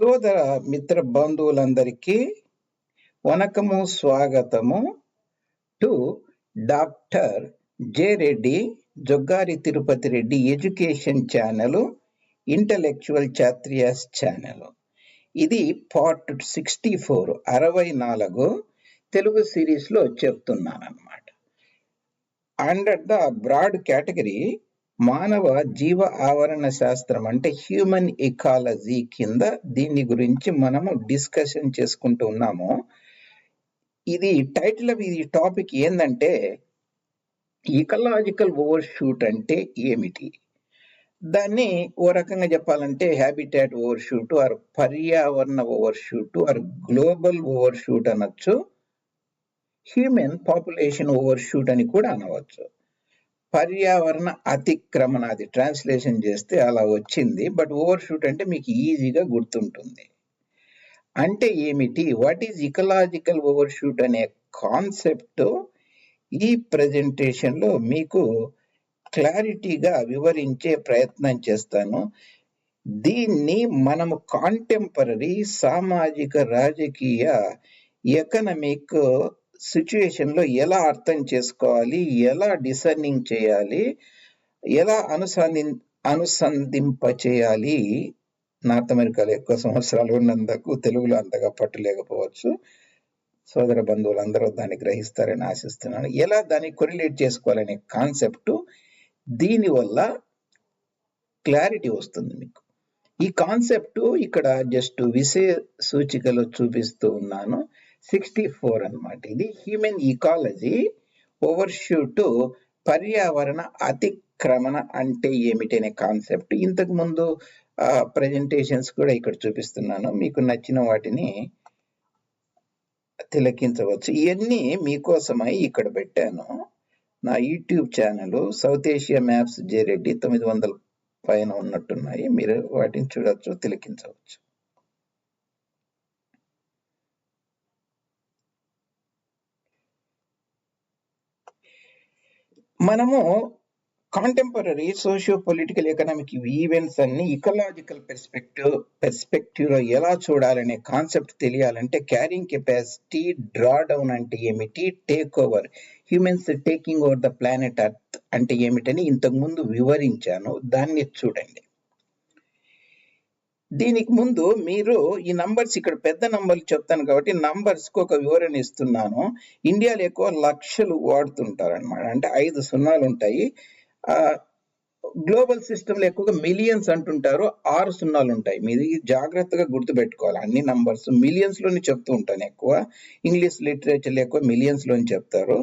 సోదర మిత్ర బంధువులందరికీ వనకము స్వాగతము to doctor J Reddy Joggari Tirupati Reddy education channel intellectual చాత్రియాస్ channel. ఇది పార్ట్ సిక్స్టీ ఫోర్ అరవై నాలుగు తెలుగు సిరీస్లో చెప్తున్నాను అనమాట అండర్ ద బ్రాడ్ కేటగిరీ మానవ జీవ ఆవరణ శాస్త్రం అంటే హ్యూమన్ ఎకాలజీ కింద దీని గురించి మనము డిస్కషన్ చేసుకుంటూ ఉన్నాము. ఇది టైటిల్ ఆఫ్ ఇది టాపిక్ ఏంటంటే ఇకలాజికల్ ఓవర్ షూట్ అంటే ఏమిటి? దాన్ని ఓ రకంగా చెప్పాలంటే హ్యాబిటాట్ ఓవర్ షూట్ ఆర్ పర్యావరణ overshoot or global overshoot అనొచ్చు. హ్యూమన్ పాపులేషన్ ఓవర్ షూట్ అని కూడా అనవచ్చు. పర్యావరణ అతిక్రమణ అది ట్రాన్స్లేషన్ చేస్తే అలా వచ్చింది. బట్ ఓవర్ షూట్ అంటే మీకు ఈజీగా గుర్తుంటుంది. అంటే ఏమిటి? What is ecological overshoot అనే కాన్సెప్ట్ ఈ ప్రజెంటేషన్లో మీకు క్లారిటీగా వివరించే ప్రయత్నం చేస్తాను. దీన్ని మనము కాంటెంపరీ సామాజిక రాజకీయ ఎకనమిక్ సిచ్యుయేషన్లో ఎలా అర్థం చేసుకోవాలి? ఎలా డిసర్నింగ్ చేయాలి? ఎలా అనుసంధి అనుసంధింప చేయాలి నార్త్ అమెరికాలో ఎక్కువ సంవత్సరాలు ఉన్నందుకు తెలుగులో అంతగా పట్టు లేకపోవచ్చు. సోదర బంధువులు అందరూ దాన్ని గ్రహిస్తారని ఆశిస్తున్నాను. ఎలా దాన్ని కొరిలేట్ చేసుకోవాలనే కాన్సెప్ట్ దీనివల్ల క్లారిటీ వస్తుంది మీకు. ఈ కాన్సెప్ట్ ఇక్కడ జస్ట్ విషయ సూచికలో చూపిస్తూ ఉన్నాను. సిక్స్టీ ఫోర్ అనమాట ఇది హ్యూమన్ ఈకాలజీ ఓవర్ షూట్ పర్యావరణ అతిక్రమణ అంటే ఏమిటి అనే కాన్సెప్ట్ ఇంతకు ముందు ప్రజెంటేషన్స్ కూడా ఇక్కడ చూపిస్తున్నాను. మీకు నచ్చిన వాటిని తిలకించవచ్చు. ఇవన్నీ మీకోసమై ఇక్కడ పెట్టాను. నా YouTube channel South Asia maps జేరెడ్డి తొమ్మిది వందల పైన ఉన్నట్టున్నాయి. మీరు వాటిని చూడవచ్చు తిలకించవచ్చు. మనము contemporary socio political economic events అన్ని ఇకలాజికల్ పెర్స్పెక్టివ్ పెర్స్పెక్టివ్లో ఎలా చూడాలనే కాన్సెప్ట్ తెలియాలంటే క్యారింగ్ కెపాసిటీ డ్రా డౌన్ అంటే ఏమిటి? Take over humans taking over the planet earth అంటే ఏమిటని ఇంతకు ముందు వివరించాను. దాన్ని చూడండి. దీనికి ముందు మీరు ఈ నంబర్స్ ఇక్కడ పెద్ద నంబర్లు చెప్తాను కాబట్టి నంబర్స్కి ఒక వివరణ ఇస్తున్నాను. ఇండియాలో ఎక్కువ లక్షలు వాడుతుంటారనమాట అంటే ఐదు సున్నాలు ఉంటాయి. గ్లోబల్ సిస్టమ్లో ఎక్కువగా మిలియన్స్ అంటుంటారు. ఆరు సున్నాలు ఉంటాయి. మీది జాగ్రత్తగా గుర్తుపెట్టుకోవాలి. అన్ని నంబర్స్ మిలియన్స్లోనే చెప్తూ ఉంటాను ఎక్కువ. ఇంగ్లీష్ లిటరేచర్ ఎక్కువ మిలియన్స్లోని చెప్తారు.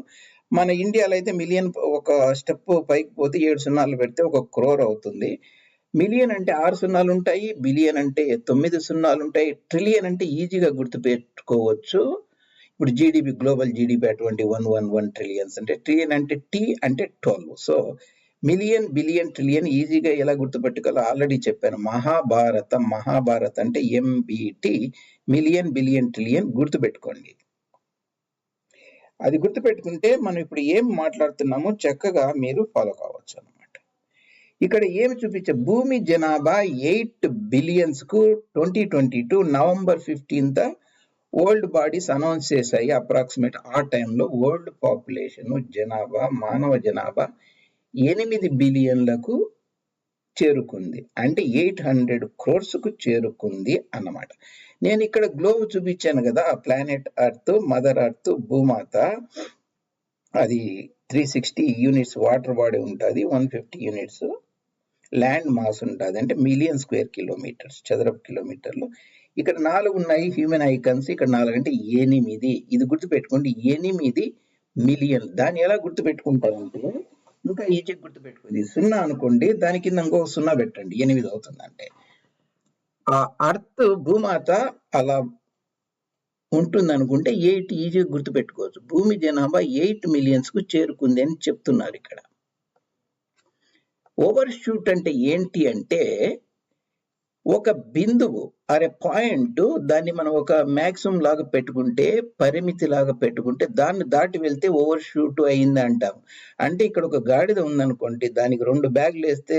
మన ఇండియాలో అయితే మిలియన్ ఒక స్టెప్ పైకి పోతే ఏడు సున్నాలు పెడితే ఒక క్రోర్ అవుతుంది. మిలియన్ అంటే ఆరు సున్నాలు ఉంటాయి బిలియన్ అంటే తొమ్మిది సున్నాలు ఉంటాయి ట్రిలియన్ అంటే ఈజీగా గుర్తుపెట్టుకోవచ్చు. ఇప్పుడు జీడిపి గ్లోబల్ జీడిపి అటువంటి వన్ వన్ వన్ ట్రిలియన్స్ అంటే ట్రిలియన్ అంటే టీ అంటే twelve. So million billion trillion ఈజీగా ఎలా గుర్తుపెట్టుకోవాలో ఆల్రెడీ చెప్పాను. మహాభారత మహాభారత్ అంటే ఎంబిటి మిలియన్ బిలియన్ ట్రిలియన్ గుర్తుపెట్టుకోండి. అది గుర్తుపెట్టుకుంటే మనం ఇప్పుడు ఏం మాట్లాడుతున్నామో చక్కగా మీరు ఫాలో కావచ్చు ఇక్కడ ఏమి చూపించే భూమి జనాభా eight బిలియన్స్కు twenty twenty two November fifteenth world bodies announce చేశాయి అప్రాక్సిమేట్ ఆ టైంలో. వరల్డ్ పాపులేషన్ జనాభా మానవ జనాభా ఎనిమిది బిలియన్లకు చేరుకుంది. అంటే ఎయిట్ హండ్రెడ్ క్రోర్స్కు చేరుకుంది అన్నమాట. నేను ఇక్కడ గ్లోబ్ చూపించాను కదా ప్లానెట్ అర్త్ మదర్ అర్త్ భూమాత అది three sixty units water body ఉంటుంది one fifty units land mass ఉంటుంది. అంటే మిలియన్ స్క్వేర్ కిలోమీటర్స్ చదరపు కిలోమీటర్లు. ఇక్కడ నాలుగు ఉన్నాయి హ్యూమన్ ఐకన్స్. ఇక్కడ నాలుగు అంటే ఎనిమిది. ఇది గుర్తుపెట్టుకోండి ఎనిమిది మిలియన్. దాన్ని ఎలా గుర్తుపెట్టుకుంటారంటే ఇంకా ఈజీ గుర్తుపెట్టుకుంది సున్నా అనుకోండి దాని కింద ఇంకో సున్నా పెట్టండి. ఎనిమిది అవుతుంది అంటే ఆ అర్త్ భూమాత అలా ఉంటుంది అనుకుంటే ఎయిట్ ఈజీగా గుర్తుపెట్టుకోవచ్చు. భూమి జనాభా ఎయిట్ మిలియన్స్కు చేరుకుంది అని చెప్తున్నారు ఇక్కడ. ఓవర్ షూట్ అంటే ఏంటి అంటే ఒక బిందువు అరే పాయింట్ దాన్ని మనం ఒక మ్యాక్సిమం లాగా పెట్టుకుంటే పరిమితి లాగా పెట్టుకుంటే దాన్ని దాటి వెళ్తే ఓవర్ షూట్ అయింది అంటాం. అంటే ఇక్కడ ఒక గాడిద ఉందనుకోండి దానికి రెండు బ్యాగులు వేస్తే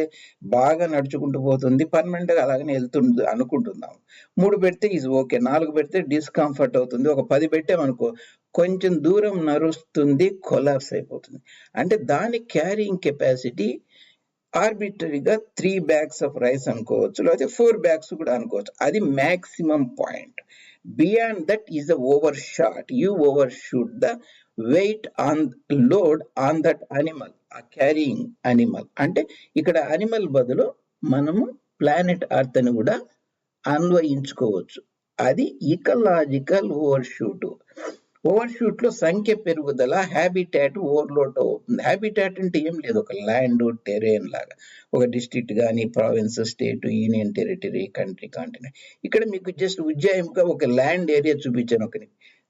బాగా నడుచుకుంటూ పోతుంది పర్మనెంట్గా అలాగనే వెళ్తుంది అనుకుంటున్నాం. మూడు పెడితే ఇది ఓకే నాలుగు పెడితే డిస్కంఫర్ట్ అవుతుంది ఒక పది పెట్టామనుకో కొంచెం దూరం నడుస్తుంది కొలాప్స్ అయిపోతుంది. అంటే దాని క్యారింగ్ కెపాసిటీ ఆర్బిటరీగా త్రీ బ్యాగ్స్ ఆఫ్ రైస్ అనుకోవచ్చు లేకపోతే ఫోర్ బ్యాగ్స్ కూడా అనుకోవచ్చు. అది maximum point beyond that is the overshoot you overshoot the weight on load on that animal ఆ క్యారింగ్ అనిమల్ అంటే ఇక్కడ అనిమల్ బదులు మనము ప్లానెట్ అర్త్ అని కూడా అన్వయించుకోవచ్చు. అది ఇకలాజికల్ ఓవర్ షూట్ ఓవర్షూట్లో సంఖ్య పెరుగుదల హ్యాబిటాట్ ఓవర్లోడ్ అవుతుంది. హ్యాబిటాట్ అంటే ఏం లేదు. ఒక ల్యాండ్ టెరేన్ లాగా. ఒక డిస్ట్రిక్ట్ కానీ province state union territory country continent. ఇక్కడ మీకు జస్ట్ ఉజ్జాయింపుగా ఒక ల్యాండ్ ఏరియా చూపించాను ఒక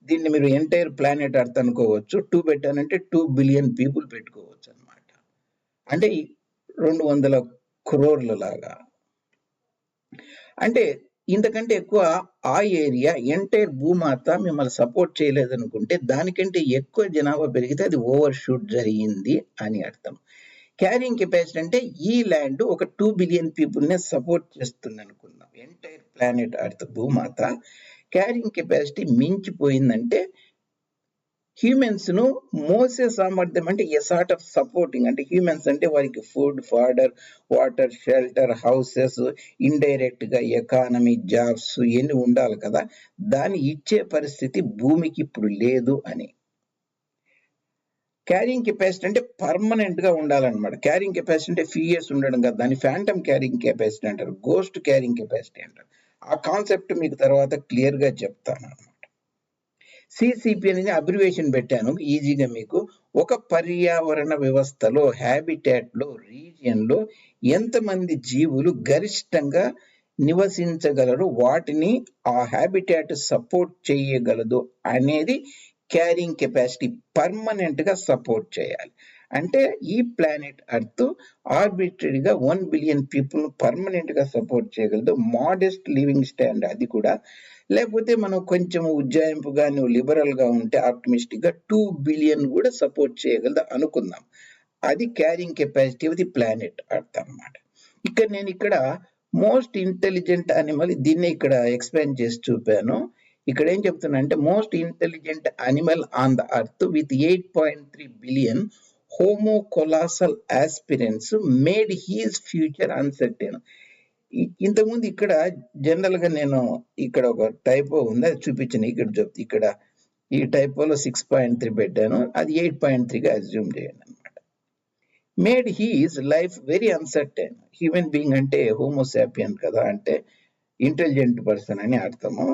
దీన్ని మీరు ఎంటైర్ ప్లానెట్ అర్త్ అనుకోవచ్చు. టూ పెట్టానంటే టూ బిలియన్ పీపుల్ పెట్టుకోవచ్చు అనమాట అంటే రెండు వందల క్రోర్ల లాగా. అంటే ఇంతకంటే ఎక్కువ ఆ ఏరియా ఎంటైర్ భూమాత మిమ్మల్ని సపోర్ట్ చేయలేదనుకుంటే దానికంటే ఎక్కువ జనాభా పెరిగితే అది ఓవర్ షూట్ జరిగింది అని అర్థం. క్యారింగ్ కెపాసిటీ అంటే ఈ ల్యాండ్ ఒక టూ బిలియన్ పీపుల్ నే సపోర్ట్ చేస్తుంది అనుకుందాం ఎంటైర్ ప్లానెట్ అర్త్ భూమాత క్యారింగ్ కెపాసిటీ మించిపోయిందంటే హ్యూమెన్స్ను మోసే సామర్థ్యం అంటే ఎ సార్ట్ ఆఫ్ సపోర్టింగ్ అంటే హ్యూమెన్స్ అంటే వారికి food fodder water shelter houses ఇండైరెక్ట్గా ఎకానమీ జాబ్స్ ఇవన్నీ ఉండాలి కదా. దాన్ని ఇచ్చే పరిస్థితి భూమికి ఇప్పుడు లేదు అని. క్యారింగ్ కెపాసిటీ అంటే పర్మనెంట్గా ఉండాలన్నమాట. క్యారింగ్ కెపాసిటీ అంటే ఫీ ఇయర్స్ ఉండడం కదా. దాన్ని ఫ్యాంటమ్ క్యారింగ్ కెపాసిటీ అంటారు. గోస్ట్ క్యారింగ్ కెపాసిటీ అంటారు. ఆ కాన్సెప్ట్ మీకు తర్వాత క్లియర్గా చెప్తాను. సిసిపి అనేది అబ్రివేషన్ పెట్టాను ఈజీగా మీకు. ఒక పర్యావరణ వ్యవస్థలో హ్యాబిటాట్ రీజియన్లో ఎంతమంది జీవులు గరిష్టంగా నివసించగలరు? వాటిని ఆ హ్యాబిటాట్ సపోర్ట్ చేయగలదు అనేది క్యారింగ్ కెపాసిటీ పర్మనెంట్గా సపోర్ట్ చేయాలి. అంటే ఈ ప్లానెట్ అర్త్ ఆర్బిటరీగా వన్ బిలియన్ పీపుల్ పర్మనెంట్గా సపోర్ట్ చేయగలదు. మోడెస్ట్ లివింగ్ స్టాండర్డ్ అది కూడా లేకపోతే మనం కొంచెం ఉజ్జాయింపుగా నువ్వు లిబరల్గా ఉంటే ఆప్టిమిస్టిక్గా టూ బిలియన్ కూడా సపోర్ట్ చేయగలదు అనుకుందాం. అది carrying capacity of the planet అర్థం అన్నమాట ఇక్కడ నేను ఇక్కడ మోస్ట్ ఇంటెలిజెంట్ అనిమల్ దీన్ని ఇక్కడ ఎక్స్ప్లెయిన్ చేసి చూపాను. ఇక్కడ ఏం చెప్తున్నా అంటే most intelligent animal on the earth with eight point three billion homo colossal aspirations made his future uncertain ఇంతకుముందు ఇక్కడ జనరల్గా నేను ఇక్కడ ఒక టైపో ఉంది అది చూపించాను. ఇక్కడ చెప్తే ఇక్కడ ఈ టైపోలో సిక్స్ పాయింట్ త్రీ పెట్టాను. అది ఎయిట్ పాయింట్ త్రీగా అజ్యూమ్ చేయండి అనమాట made his life very uncertain human being అంటే హోమోసాపియన్ కదా అంటే ఇంటెలిజెంట్ పర్సన్ అని అర్థము.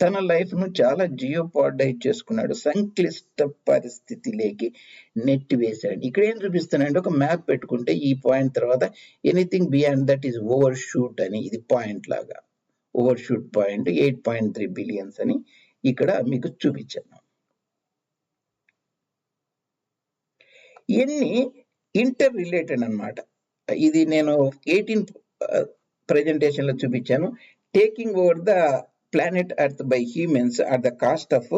తన లైఫ్ను చాలా జియోపార్డైజ్ చేసుకున్నాడు. సంక్లిష్ట పరిస్థితిలోకి నెట్టివేశాడు. ఇక్కడ ఏం చూపిస్తానంటే ఒక మ్యాప్ పెట్టుకుంటే ఈ పాయింట్ తర్వాత anything beyond that is overshoot అని ఇది పాయింట్ లాగా. Overshoot point eight point three billions అని ఇక్కడ మీకు చూపించాను. ఇవన్నీ ఇంటర్ రిలేటెడ్ అన్నమాట. ఇది నేను ఎయిటీన్ ప్రెజెంటేషన్ uh, లో చూపించాను. Taking over the planet earth by humans at the cost of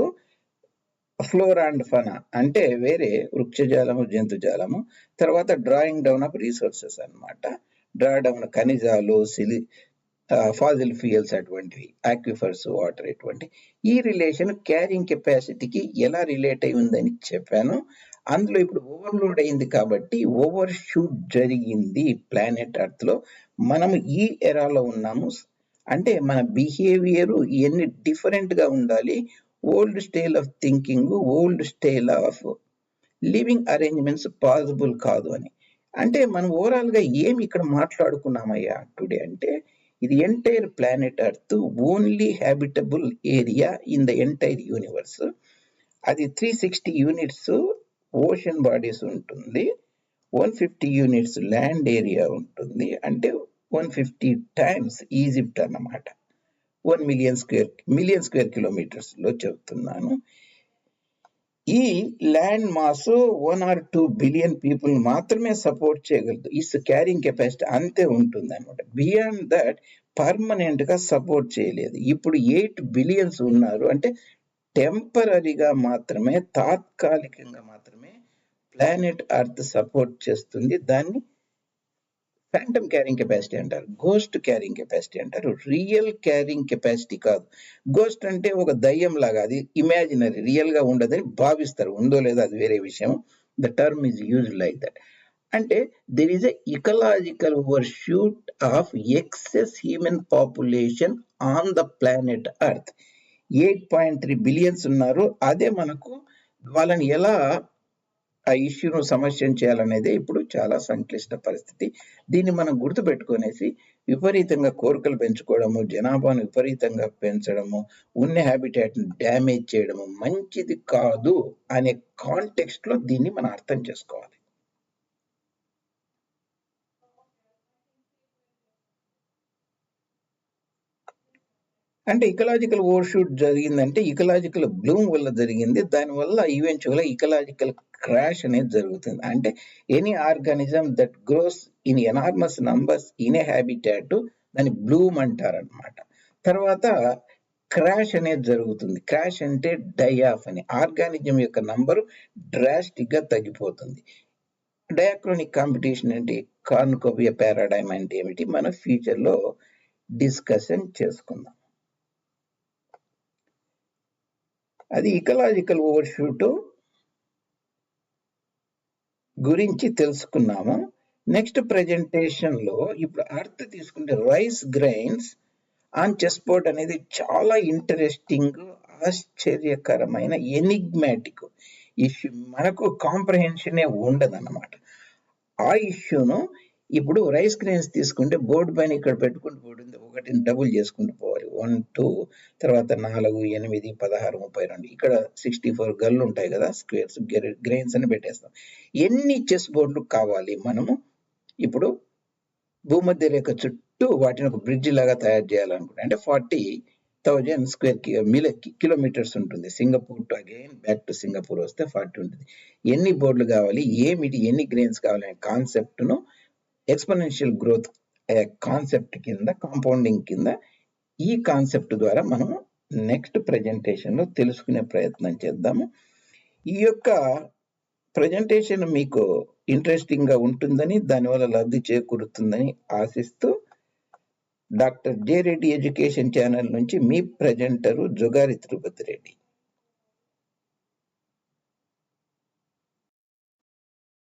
flora and fauna అంటే వేరే వృక్షజాలము జంతుజాలము తర్వాత డ్రాయింగ్ డౌన్ ఆఫ్ రీసోర్సెస్ అన్నమాట. డ్రా డౌన్ ఖనిజాలు సిలి ఫాజిల్ ఫ్యూయల్స్ అటువంటివి ఆక్విఫర్స్ వాటర్ ఇటువంటి. ఈ రిలేషన్ క్యారింగ్ కెపాసిటీకి ఎలా రిలేట్ అయి ఉందని చెప్పాను. అందులో ఇప్పుడు ఓవర్లోడ్ అయింది కాబట్టి ఓవర్ షూట్ జరిగింది ప్లానెట్ అర్త్లో లో. ఈ ఎరాలో ఉన్నాము. అంటే మన బిహేవియర్ ఇవన్నీ డిఫరెంట్గా ఉండాలి? Old style of thinking old style of living arrangements possible కాదు అని. అంటే మనం ఓవరాల్గా ఏమి ఇక్కడ మాట్లాడుకున్నామయ్యా టుడే అంటే ఇది entire planet earth only habitable area in the entire universe అది three sixty units ocean bodies ఉంటుంది. One fifty units land area ఉంటుంది. అంటే వన్ ఫిఫ్టీ టైమ్స్ ఈజిప్ట్ అన్నమాట. One million square million square కిలోమీటర్స్లో చెబుతున్నాను ఈ land mass one or two billion people మాత్రమే support చేయగలదు. Is carrying capacity అంతే ఉంటుంది అనమాట బియాండ్ దట్ పర్మనెంట్గా సపోర్ట్ చేయలేదు. ఇప్పుడు ఎయిట్ బిలియన్స్ ఉన్నారు అంటే టెంపరీగా మాత్రమే తాత్కాలికంగా మాత్రమే ప్లానెట్ అర్త్ సపోర్ట్ చేస్తుంది. దాన్ని ఫ్యాంటమ్ క్యారింగ్ కెపాసిటీ అంటారు. గోస్ట్ క్యారింగ్ కెపాసిటీ అంటారు. రియల్ క్యారింగ్ కెపాసిటీ కాదు. గోస్ట్ అంటే ఒక దయ్యం లాగా అది ఇమాజినరీ రియల్గా ఉండదని భావిస్తారు. ఉందో లేదో అది వేరే విషయం. The term is use like that అంటే there is a ecological overshoot of excess human population on the planet earth eight point three billions ఉన్నారు. అదే మనకు వాళ్ళని ఎలా ఆ ఇష్యూను సమస్యను చేయాలనేది ఇప్పుడు చాలా సంక్లిష్ట పరిస్థితి. దీన్ని మనం గుర్తుపెట్టుకునేసి విపరీతంగా కోరికలు పెంచుకోవడము జనాభాను విపరీతంగా పెంచడము ఉన్న హ్యాబిటేట్ డ్యామేజ్ చేయడము మంచిది కాదు అనే కాంటెక్స్ట్లో దీన్ని మనం అర్థం చేసుకోవాలి. అంటే ఇకలాజికల్ ఓవర్షూట్ జరిగిందంటే ఇకలాజికల్ బ్లూమ్ వల్ల జరిగింది. దానివల్ల ఈవెన్చువల్గా ఇకలాజికల్ క్రాష్ అనేది జరుగుతుంది. అంటే any organism that grows in enormous numbers in a habitat దాన్ని బ్లూమ్ అంటారనమాట తర్వాత క్రాష్ అనేది జరుగుతుంది. క్రాష్ అంటే డై ఆఫ్ అని. ఆర్గానిజం యొక్క నంబరు డ్రాస్టిక్గా తగ్గిపోతుంది. డయాక్రోనిక్ కాంపిటీషన్ అంటే కార్నుకోపియా పారాడైమ్ అంటే ఏమిటి? మన ఫ్యూచర్లో డిస్కషన్ చేసుకుందాం. అది ఇకలాజికల్ ఓవర్షూట్ గురించి తెలుసుకున్నాము. నెక్స్ట్ ప్రెజెంటేషన్లో ఇప్పుడు అర్త్ తీసుకుంటే rice grains on chess board అనేది చాలా ఇంట్రెస్టింగ్ ఆశ్చర్యకరమైన ఎనిగ్మాటిక్ ఇష్యూ మనకు కాంప్రహెన్షనే ఉండదు అన్నమాట ఆ ఇష్యూను ఇప్పుడు రైస్ గ్రెయిన్స్ తీసుకుంటే బోర్డు పైన ఇక్కడ పెట్టుకుంటూ పోతుంది. ఒకటిని డబుల్ చేసుకుంటూ పోవాలి. వన్ టూ తర్వాత నాలుగు ఎనిమిది పదహారు ముప్పై రెండు. ఇక్కడ సిక్స్టీ ఫోర్ గల్లు ఉంటాయి కదా స్క్వేర్స్ గ్రెయిన్స్ అని పెట్టేస్తాం. ఎన్ని చెస్ బోర్డులు కావాలి? మనము ఇప్పుడు భూమధ్య రేఖ చుట్టూ వాటిని ఒక బ్రిడ్జ్ లాగా తయారు చేయాలనుకుంటే అంటే ఫార్టీ థౌజండ్ స్క్వేర్ మిల కిలోమీటర్స్ ఉంటుంది. Singapore to again back to Singapore వస్తే ఫార్టీ ఉంటుంది. ఎన్ని బోర్డులు కావాలి? ఏమిటి? ఎన్ని గ్రెయిన్స్ కావాలి? అనే కాన్సెప్ట్ను ఎక్స్పోనెన్షియల్ గ్రోత్ కాన్సెప్ట్ కింద కాంపౌండింగ్ కింద ఈ కాన్సెప్ట్ ద్వారా మనం నెక్స్ట్ ప్రెజెంటేషన్లో తెలుసుకునే ప్రయత్నం చేద్దాము. ఈ యొక్క ప్రజెంటేషన్ మీకు ఇంట్రెస్టింగ్గా ఉంటుందని దానివల్ల లబ్ధి చేకూరుతుందని ఆశిస్తూ doctor J Reddy education channel నుంచి మీ ప్రజెంటరు జుగారి తిరుపతి రెడ్డి.